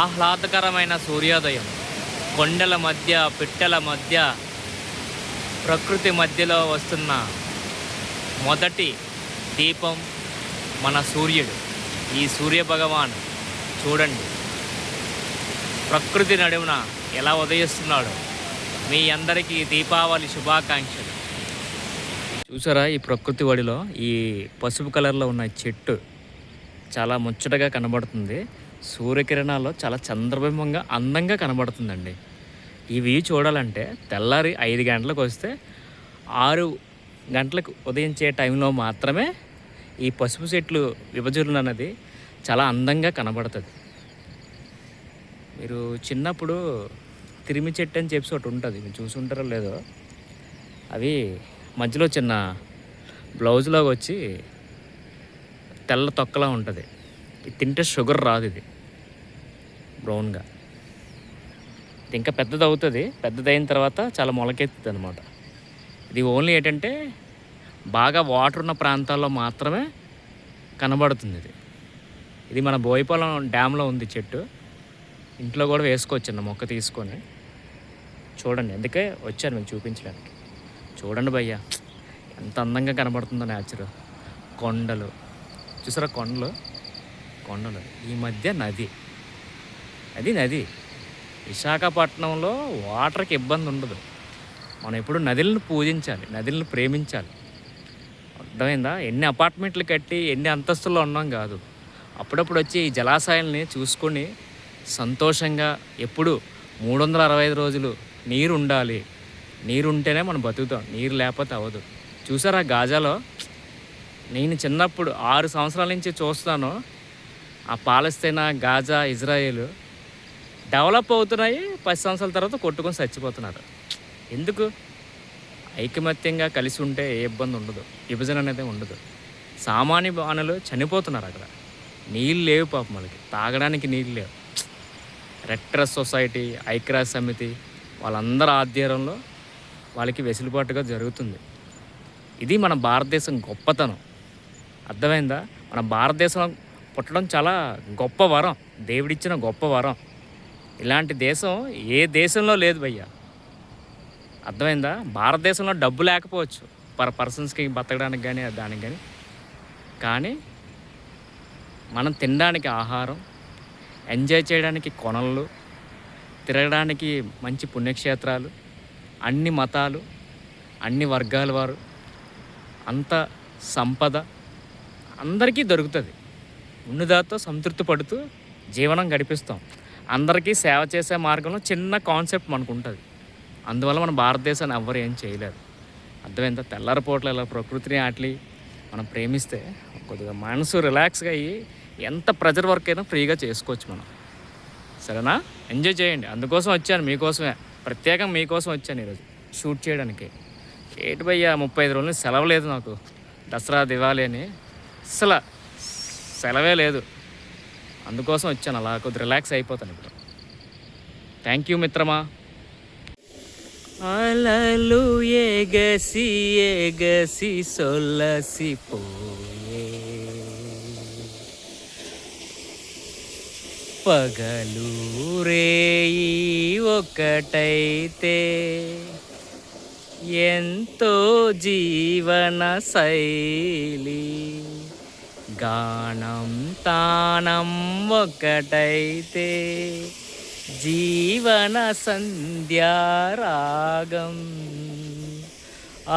ఆహ్లాదకరమైన సూర్యోదయం. కొండల మధ్య పిట్టల మధ్య ప్రకృతి మధ్యలో వస్తున్న మొదటి దీపం మన సూర్యుడు. ఈ సూర్య భగవాన్ చూడండి. ప్రకృతి నడుమున ఎలా ఉదయిస్తున్నాడో. మీ అందరికీ దీపావళి శుభాకాంక్షలు. చూసారా ఈ ప్రకృతి వడిలో ఈ పసుపు కలర్లో ఉన్న చెట్టు. చాలా ముచ్చటగా కనబడుతుంది. సూర్యకిరణాల్లో చాలా చంద్రబింబంగా అందంగా కనబడుతుందండి. ఈ వ్యూ చూడాలంటే తెల్లారి ఐదు గంటలకు వస్తే ఆరు గంటలకు ఉదయించే టైంలో మాత్రమే ఈ పసుపు చెట్లు విభజన అన్నది చాలా అందంగా కనబడుతుంది. మీరు చిన్నప్పుడు తిరిమి చెట్టు అని చెప్పి ఒకటి ఉంటుంది. మీరు చూసుంటారో లేదో అవి మధ్యలో చిన్న బ్లౌజ్లో వచ్చి తెల్ల తొక్కలా ఉంటుంది. ఇది తింటే షుగర్ రాదు ఇది. బ్రౌన్గా. ఇది ఇంకా పెద్దది అవుతుంది పెద్దదైన తర్వాత చాలా మొలకెత్తుతుంది అనమాట ఇది ఓన్లీ ఏంటంటే బాగా వాటర్ ఉన్న ప్రాంతాల్లో మాత్రమే కనబడుతుంది ఇది. ఇది మన బోయిపాలెం డ్యామ్లో ఉంది చెట్టు. ఇంట్లో కూడా వేసుకోవచ్చు మొక్క తీసుకొని. చూడండి అందుకే వచ్చాను మీకు చూపించడానికి. చూడండి భయ్య ఎంత అందంగా కనబడుతుందో నేచర్. కొండలు. చూసారా కొండలు? కొండలు. ఈ మధ్య నది. అది నది. విశాఖపట్నంలో వాటర్కి ఇబ్బంది ఉండదు. మనం ఎప్పుడు నదులను పూజించాలి నదులను ప్రేమించాలి. అర్థమైందా? ఎన్ని అపార్ట్మెంట్లు కట్టి ఎన్ని అంతస్తుల్లో ఉన్నాం కాదు. అప్పుడప్పుడు వచ్చి ఈ జలాశయాల్ని చూసుకొని సంతోషంగా ఎప్పుడు మూడు వందల అరవై ఐదు రోజులు నీరు ఉండాలి నీరు ఉంటేనే మనం బతుకుతాం. నీరు లేకపోతే అవ్వదు. చూసారా గాజాలో? నేను చిన్నప్పుడు ఆరు సంవత్సరాల నుంచి చూస్తాను. ఆ పాలస్తీనా గాజా ఇజ్రాయేల్ డెవలప్ అవుతున్నాయి. పది సంవత్సరాల తర్వాత కొట్టుకొని చచ్చిపోతున్నారు. ఎందుకు? ఐకమత్యంగా కలిసి ఉంటే ఏ ఇబ్బంది ఉండదు. విభజన అనేది ఉండదు. సామాన్య బాణలు చనిపోతున్నారు అక్కడ. నీళ్ళు లేవు పాపం వాళ్ళకి. తాగడానికి నీళ్ళు లేవు. రెట్రస్ సొసైటీ ఐక్రాస్ సమితి వాళ్ళందరి ఆధ్వర్యంలో వాళ్ళకి వెసులుబాటుగా జరుగుతుంది. ఇది మన భారతదేశం గొప్పతనం. అర్థమైందా? మన భారతదేశం పుట్టడం చాలా గొప్ప వరం. దేవుడిచ్చిన గొప్ప వరం. ఇలాంటి దేశం ఏ దేశంలో లేదు భయ్యా. అర్థమైందా? భారతదేశంలో డబ్బు లేకపోవచ్చు. పర్ పర్సన్స్కి బతకడానికి కానీ దానికి కానీ కానీ మనం తినడానికి ఆహారం ఎంజాయ్ చేయడానికి కొనలు తిరగడానికి మంచి పుణ్యక్షేత్రాలు అన్ని మతాలు అన్ని వర్గాల వారు అంత సంపద అందరికీ దొరుకుతుంది. ఉన్నదాతో సంతృప్తి పడుతూ జీవనం గడిపిస్తాం. అందరికీ సేవ చేసే మార్గంలో చిన్న కాన్సెప్ట్ మనకు ఉంటుంది అందువల్ల మన భారతదేశాన్ని ఎవ్వరు ఏం చేయలేరు. అర్థమైందా? తెల్లారిపోట్ల ఇలా ప్రకృతిని ఆటలి మనం ప్రేమిస్తే కొద్దిగా మనసు రిలాక్స్గా అయ్యి ఎంత ప్రెజర్ వర్క్ అయినా ఫ్రీగా చేసుకోవచ్చు మనం. సరేనా? ఎంజాయ్ చేయండి. అందుకోసం వచ్చాను మీకోసమే. ప్రత్యేకం మీకోసం వచ్చాను ఈరోజు. షూట్ చేయడానికి. ఏటి భయ్యా ముప్పై ఐదు రోజులు సెలవు లేదు నాకు. దసరా దివాళి అని. అసలు సెలవే లేదు. అందుకోసం వచ్చాను. అలా కొద్ది రిలాక్స్ అయిపోతాను ఇప్పుడు. థ్యాంక్ యూ మిత్రమా. అలలు ఎగసి ఎగసి సొల్లసిపోయే పగలు రేయి ఒకటైతే ఎంతో జీవన శైలి. గానం తానం ఒకటైతే జీవన సంధ్యారాగం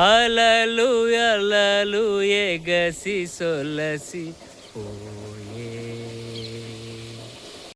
అలలు అలలు ఎగసి సొలసి ఓ